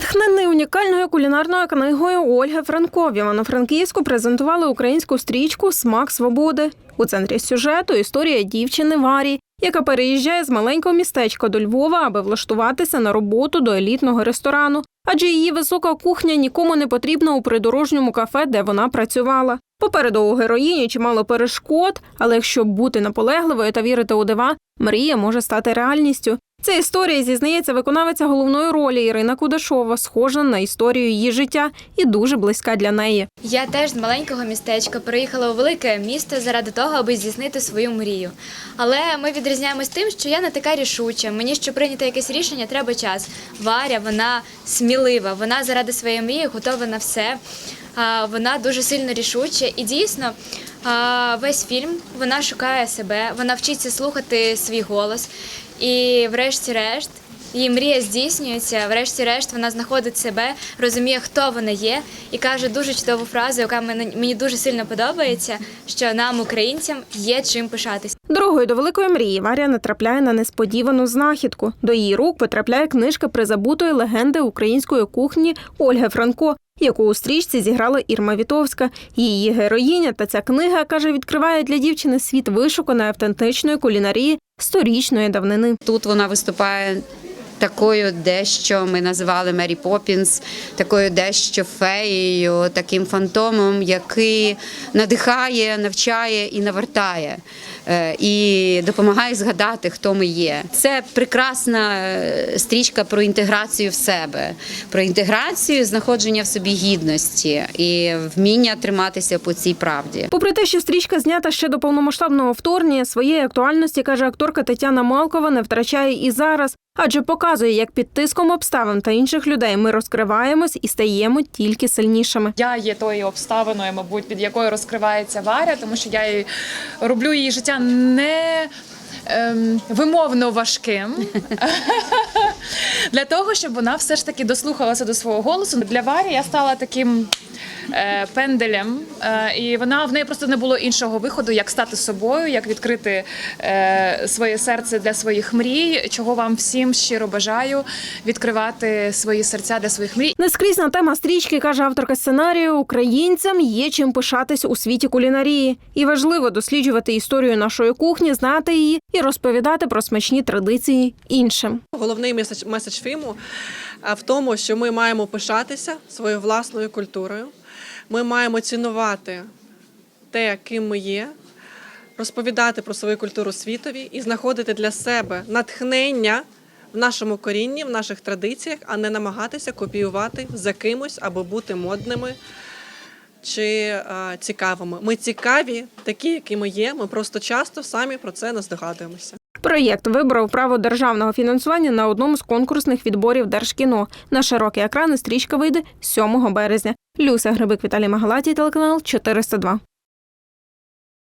Натхнений унікальною кулінарною книгою Ольги Франко в Івано-Франківську презентували українську стрічку Смак свободи. У центрі сюжету історія дівчини Варі, яка переїжджає з маленького містечка до Львова, аби влаштуватися на роботу до елітного ресторану. Адже її висока кухня нікому не потрібна у придорожньому кафе, де вона працювала. Попереду у героїні чимало перешкод, але якщо бути наполегливою та вірити у дива, мрія може стати реальністю. Ця історія зізнається виконавиця головної ролі Ірина Кудашова, схожа на історію її життя і дуже близька для неї. Я теж з маленького містечка переїхала у велике місто заради того, аби здійснити свою мрію. Але ми відрізняємось тим, що я не така рішуча. Мені щоб прийняти якесь рішення, треба час. Варя, вона смілива, вона заради своєї мрії готова на все. Вона дуже сильно рішуча і дійсно. Весь фільм вона шукає себе, вона вчиться слухати свій голос. І, врешті-решт, її мрія здійснюється. Врешті-решт, вона знаходить себе, розуміє, хто вона є, і каже дуже чудову фразу, яка мені, дуже сильно подобається, що нам, українцям, є чим пишатись. Дорогою до великої мрії Варя натрапляє на несподівану знахідку. До її рук потрапляє книжка призабутої легенди української кухні Ольги Франко, яку у стрічці зіграла Ірма Вітовська. Її героїня та ця книга каже, відкриває для дівчини світ вишуканої автентичної кулінарії сторічної давнини. Тут вона виступає такою дещо ми називали Мері Поппінс, такою дещо феєю, таким фантомом, який надихає, навчає і навертає. е, І допомагає згадати, хто ми є. Це прекрасна е, стрічка про інтеграцію в себе, про інтеграцію, знаходження в собі гідності і вміння триматися по цій правді. Попри те, що стрічка знята ще до повномасштабного вторгнення, своєї актуальності каже акторка Тетяна Малкова, не втрачає і зараз, адже показує, як під тиском обставин та інших людей ми розкриваємось і стаємо тільки сильнішими. Я є тою обставиною, мабуть, під якою розкривається Варя, тому що я роблю її життя не ем, вимовно важким для того, щоб вона все ж таки дослухалася до свого голосу. Для Варі я стала таким. е, Пенделем, Е, і вона в неї просто не було іншого виходу, як стати собою, як відкрити е, своє серце для своїх мрій. Чого вам всім щиро бажаю відкривати свої серця для своїх мрій. Нескрізна тема стрічки, каже авторка сценарію, українцям є чим пишатись у світі кулінарії. І важливо досліджувати історію нашої кухні, знати її і розповідати про смачні традиції іншим. Головний меседж, меседж фільму а, в тому, що ми маємо пишатися своєю власною культурою. Ми маємо цінувати те, ким ми є, розповідати про свою культуру світові і знаходити для себе натхнення в нашому корінні, в наших традиціях, а не намагатися копіювати за кимось або бути модними чи а, цікавими. Ми цікаві, такі, які ми є. Ми просто часто самі про це не здогадуємося. Проєкт вибрав право державного фінансування на одному з конкурсних відборів Держкіно. На широкі екрани стрічка вийде 7 березня. Люся Грибик, Віталій Магалатій, телеканал 402.